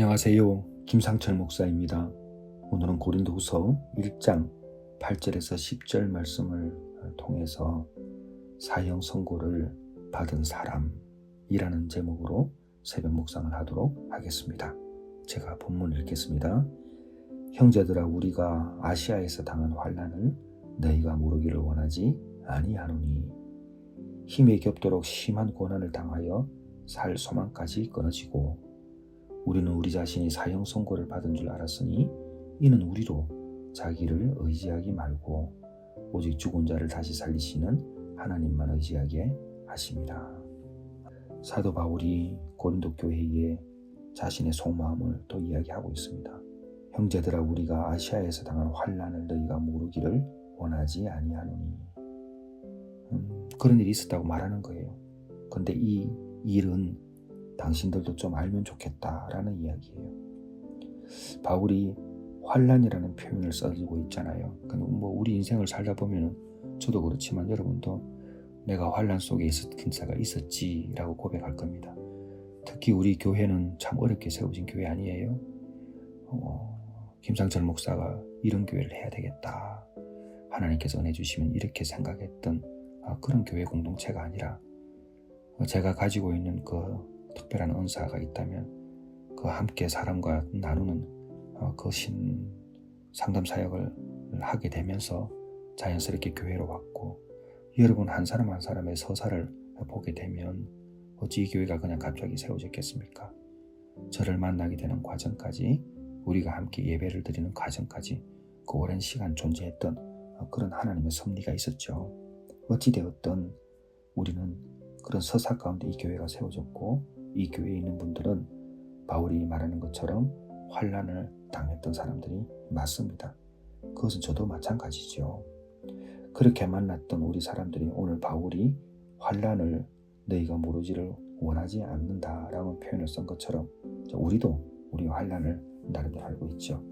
안녕하세요. 김상철 목사입니다. 오늘은 고린도후서 1장 8절에서 10절 말씀을 통해서 사형 선고를 받은 사람이라는 제목으로 새벽 묵상을 하도록 하겠습니다. 제가 본문 읽겠습니다. 형제들아 우리가 아시아에서 당한 환난을 너희가 모르기를 원하지 아니하노니 힘에 겹도록 심한 고난을 당하여 살 소망까지 끊어지고 우리는 우리 자신이 사형 선고를 받은 줄 알았으니 이는 우리로 자기를 의지하기 말고 오직 죽은 자를 다시 살리시는 하나님만 의지하게 하십니다. 사도 바울이 고린도 교회에 자신의 속마음을 또 이야기하고 있습니다. 형제들아 우리가 아시아에서 당한 환란을 너희가 모르기를 원하지 아니하노니 음, 그런 일이 있었다고 말하는 거예요. 근데 이 일은 당신들도 좀 알면 좋겠다라는 이야기예요. 바울이 환란이라는 표현을 써주고 있잖아요. 뭐 우리 인생을 살다 보면 저도 그렇지만 여러분도 내가 환란 속에 있었던 자가 있었지라고 고백할 겁니다. 특히 우리 교회는 참 어렵게 세워진 교회 아니에요. 어, 김상철 목사가 이런 교회를 해야 되겠다. 하나님께서 은혜 주시면 이렇게 생각했던 아, 그런 교회 공동체가 아니라 제가 가지고 있는 그 특별한 은사가 있다면 그 함께 사람과 나누는 그신 상담 사역을 하게 되면서 자연스럽게 교회로 왔고 여러분 한 사람 한 사람의 서사를 보게 되면 어찌 이 교회가 그냥 갑자기 세워졌겠습니까? 저를 만나게 되는 과정까지 우리가 함께 예배를 드리는 과정까지 그 오랜 시간 존재했던 그런 하나님의 섭리가 있었죠. 어찌되었든 우리는 그런 서사 가운데 이 교회가 세워졌고 이 교회에 있는 분들은 바울이 말하는 것처럼 환란을 당했던 사람들이 맞습니다. 그것은 저도 마찬가지죠. 그렇게 만났던 우리 사람들이 오늘 바울이 환란을 너희가 모르지를 원하지 않는다라는 표현을 쓴 것처럼 우리도 우리 환란을 나름대로 알고 있죠.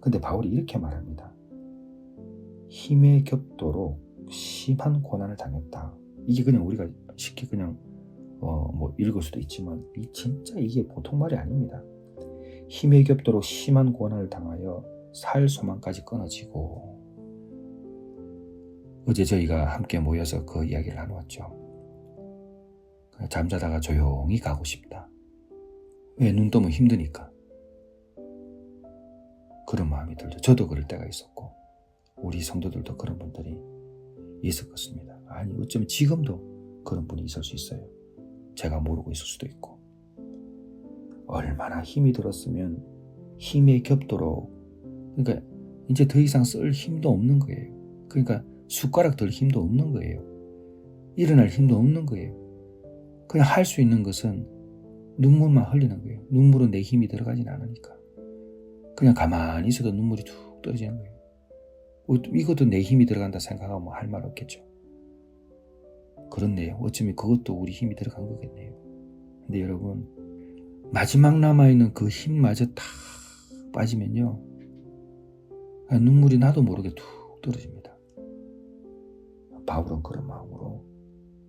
근데 바울이 이렇게 말합니다. 힘에 겹도록 심한 고난을 당했다. 이게 그냥 우리가 쉽게 그냥 어, 뭐 읽을 수도 있지만 이 진짜 이게 보통 말이 아닙니다. 힘에 겹도록 심한 고난을 당하여 살 소망까지 끊어지고 어제 저희가 함께 모여서 그 이야기를 나누었죠. 잠자다가 조용히 가고 싶다. 왜눈 뜨면 힘드니까. 그런 마음이 들죠. 저도 그럴 때가 있었고 우리 성도들도 그런 분들이 있을 것입니다. 아니 어쩌면 지금도 그런 분이 있을 수 있어요. 제가 모르고 있을 수도 있고 얼마나 힘이 들었으면 힘에 겹도록 그러니까 이제 더 이상 쓸 힘도 없는 거예요. 그러니까 숟가락 들 힘도 없는 거예요. 일어날 힘도 없는 거예요. 그냥 할 수 있는 것은 눈물만 흘리는 거예요. 눈물은 내 힘이 들어가진 않으니까. 그냥 가만히 있어도 눈물이 툭 떨어지는 거예요. 어, 이것도 내 힘이 들어간다 생각하면 할 말 없겠죠. 그렇네요. 어쩌면 그것도 우리 힘이 들어간 거겠네요. 근데 여러분, 마지막 남아있는 그 힘마저 다 빠지면요. 눈물이 나도 모르게 툭 떨어집니다. 바울은 그런 마음으로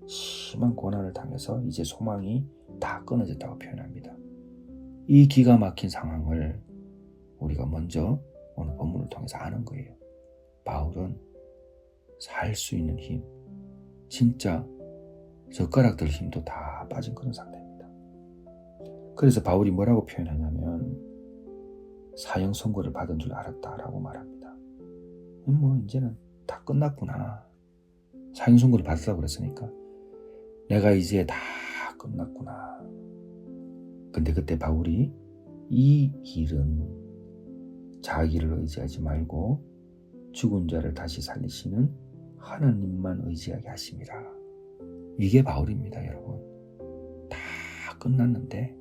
심한 고난을 당해서 이제 소망이 다 끊어졌다고 표현합니다. 이 기가 막힌 상황을 우리가 먼저 오늘 본문을 통해서 아는 거예요. 바울은 살 수 있는 힘, 진짜 젓가락 들 힘도 다 빠진 그런 상태입니다. 그래서 바울이 뭐라고 표현하냐면 사형 선고를 받은 줄 알았다라고 말합니다. 뭐 이제는 다 끝났구나. 사형 선고를 받으라고 그랬으니까 내가 이제 다 끝났구나. 근데 그때 바울이 이 일은 자기를 의지하지 말고 죽은 자를 다시 살리시는 하나님만 의지하게 하심이라. 이게 바울입니다, 여러분. 다 끝났는데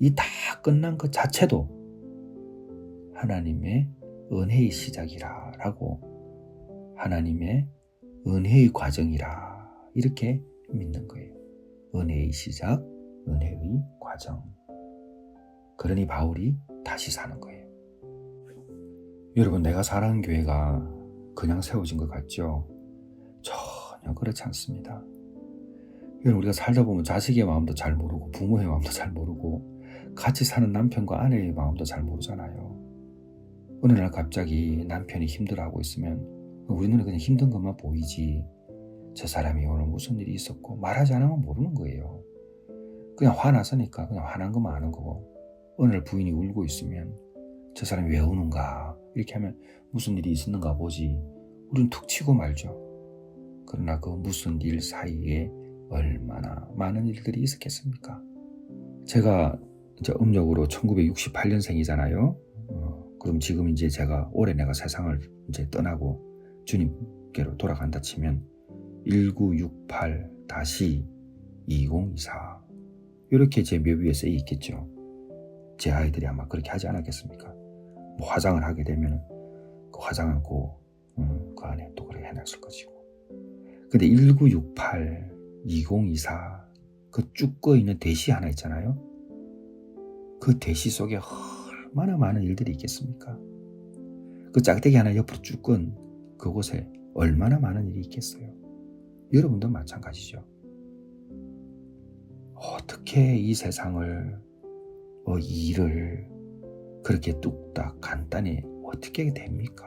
이 다 끝난 것 자체도 하나님의 은혜의 시작이라 라고 하나님의 은혜의 과정이라 이렇게 믿는 거예요. 은혜의 시작, 은혜의 과정. 그러니 바울이 다시 사는 거예요. 여러분, 내가 살아가는 교회가 그냥 세워진 것 같죠? 전혀 그렇지 않습니다. 여러분, 우리가 살다 보면 자식의 마음도 잘 모르고 부모의 마음도 잘 모르고 같이 사는 남편과 아내의 마음도 잘 모르잖아요. 어느 날 갑자기 남편이 힘들어하고 있으면 우리 눈에 그냥 힘든 것만 보이지. 저 사람이 오늘 무슨 일이 있었고 말하지 않으면 모르는 거예요. 그냥 화났으니까 그냥 화난 것만 아는 거고 어느 날 부인이 울고 있으면 저 사람이 왜 우는가 이렇게 하면 무슨 일이 있었는가 보지 우린 툭 치고 말죠. 그러나 그 무슨 일 사이에 얼마나 많은 일들이 있었겠습니까? 제가 이제 음력으로 1968년생이잖아요. 어, 그럼 지금 이제 제가 올해 내가 세상을 이제 떠나고 주님께로 돌아간다 치면 1968-2024 이렇게 제 묘비에 쓰여 있겠죠. 제 아이들이 아마 그렇게 하지 않았겠습니까? 뭐 화장을 하게 되면 그 화장은 그, 음, 그 안에 또 그렇게 해놨을 것이고. 근데 1968, 2024, 그 쭉 꺼 있는 대시 하나 있잖아요. 그 대시 속에 얼마나 많은 일들이 있겠습니까? 그 짝대기 하나 옆으로 쭉 끈 그곳에 얼마나 많은 일이 있겠어요. 여러분도 마찬가지죠. 어떻게 이 세상을, 어, 이 일을 그렇게 뚝딱 간단히 어떻게 됩니까?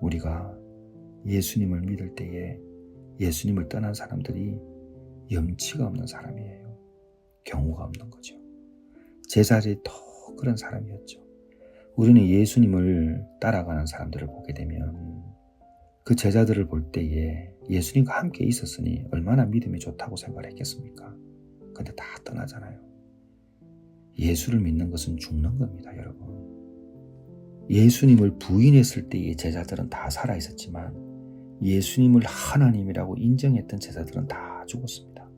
우리가 예수님을 믿을 때에 예수님을 떠난 사람들이 염치가 없는 사람이에요. 경우가 없는 거죠. 제자들이 더 그런 사람이었죠. 우리는 예수님을 따라가는 사람들을 보게 되면 그 제자들을 볼 때에 예수님과 함께 있었으니 얼마나 믿음이 좋다고 생각을 했겠습니까? 근데 다 떠나잖아요. 예수를 믿는 것은 죽는 겁니다, 여러분. 예수님을 부인했을 때의 제자들은 다 살아 있었지만 예수님을 하나님이라고 인정했던 제자들은 다 죽었습니다.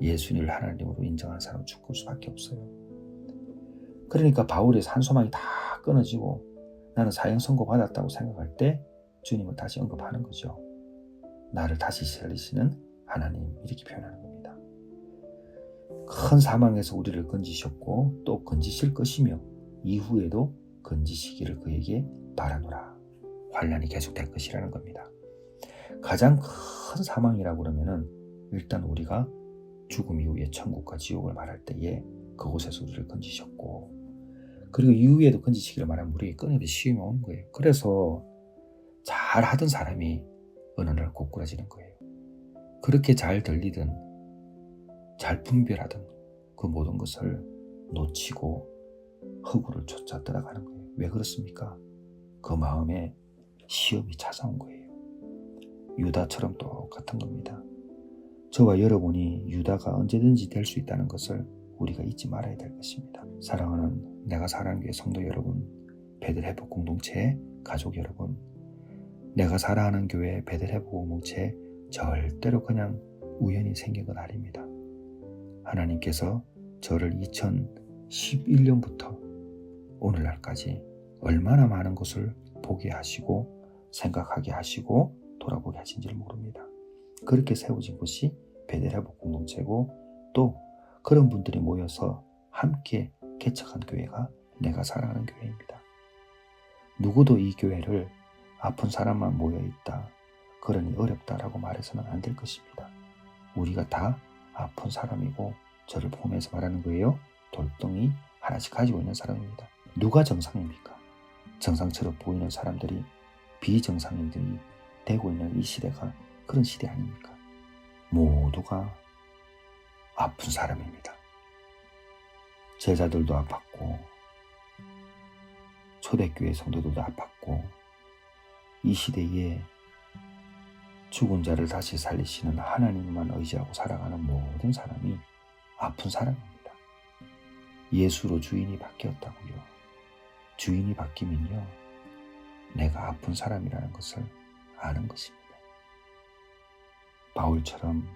예수님을 하나님으로 인정한 사람은 죽을 수밖에 없어요. 그러니까 바울의 산소망이 다 끊어지고 나는 사형 선고 받았다고 생각할 때 주님을 다시 언급하는 거죠. 나를 다시 살리시는 하나님 이렇게 표현하는 겁니다. 큰 사망에서 우리를 건지셨고 또 건지실 것이며 이후에도 건지시기를 그에게 바라노라. 환란이 계속될 것이라는 겁니다. 가장 큰 사망이라고 그러면은 일단 우리가 죽음 이후에 천국과 지옥을 말할 때에 그곳에서 우리를 건지셨고 그리고 이후에도 건지시기를 말하면 우리에게 끊임없이 시험이 오는 거예요. 그래서 잘 하던 사람이 어느 날 고꾸라지는 거예요. 그렇게 잘 들리든 잘 분별하던 그 모든 것을 놓치고 허구를 쫓아 들어가는 거예요. 왜 그렇습니까? 그 마음에 시험이 찾아온 거예요. 유다처럼 똑같은 겁니다. 저와 여러분이 유다가 언제든지 될 수 있다는 것을 우리가 잊지 말아야 될 것입니다. 사랑하는 내가 사랑하는 교회 성도 여러분, 베들회복 공동체 가족 여러분, 내가 사랑하는 교회 베들회복 공동체 절대로 그냥 우연히 생긴 건 아닙니다. 하나님께서 저를 2011년부터 오늘날까지 얼마나 많은 것을 보게 하시고 생각하게 하시고 돌아보게 하신지를 모릅니다. 그렇게 세워진 곳이 베델회복 공동체고 또 그런 분들이 모여서 함께 개척한 교회가 내가 사랑하는 교회입니다. 누구도 이 교회를 아픈 사람만 모여 있다. 그러니 어렵다라고 말해서는 안 될 것입니다. 우리가 다 아픈 사람이고 저를 보면서 말하는 거예요. 돌덩이 하나씩 가지고 있는 사람입니다. 누가 정상입니까? 정상처럼 보이는 사람들이 비정상인들이 되고 있는 이 시대가 그런 시대 아닙니까? 모두가 아픈 사람입니다. 제자들도 아팠고, 초대교회 성도들도 아팠고, 이 시대에 죽은 자를 다시 살리시는 하나님만 의지하고 살아가는 모든 사람이 아픈 사람입니다. 예수로 주인이 바뀌었다고요. 주인이 바뀌면요. 내가 아픈 사람이라는 것을 아는 것입니다. 바울처럼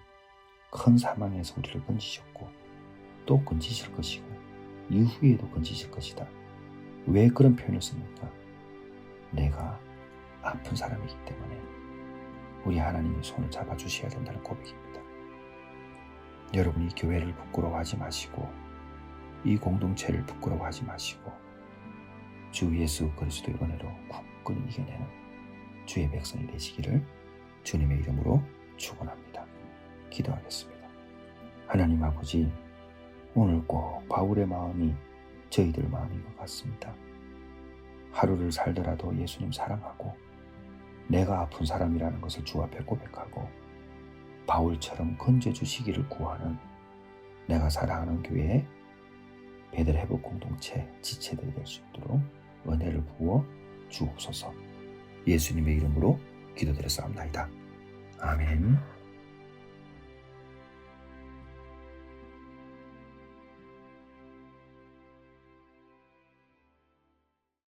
큰 사망에서 우리를 건지셨고 또 건지실 것이고 이후에도 건지실 것이다. 왜 그런 표현을 씁니까? 내가 아픈 사람이기 때문에 우리 하나님의 손을 잡아주셔야 된다는 고백입니다. 여러분이 교회를 부끄러워하지 마시고 이 공동체를 부끄러워하지 마시고 주 예수 그리스도의 은혜로 굳건히 이겨내는 주의 백성이 되시기를 주님의 이름으로 축원합니다. 기도하겠습니다. 하나님 아버지 오늘 꼭 바울의 마음이 저희들 마음인 것 같습니다. 하루를 살더라도 예수님 사랑하고 내가 아픈 사람이라는 것을 주 앞에 고백하고 바울처럼 건져 주시기를 구하는 내가 사랑하는 교회 베들회복 공동체 지체들이 될 수 있도록 은혜를 부어 주옵소서 예수님의 이름으로 기도드렸사옵나이다. 아멘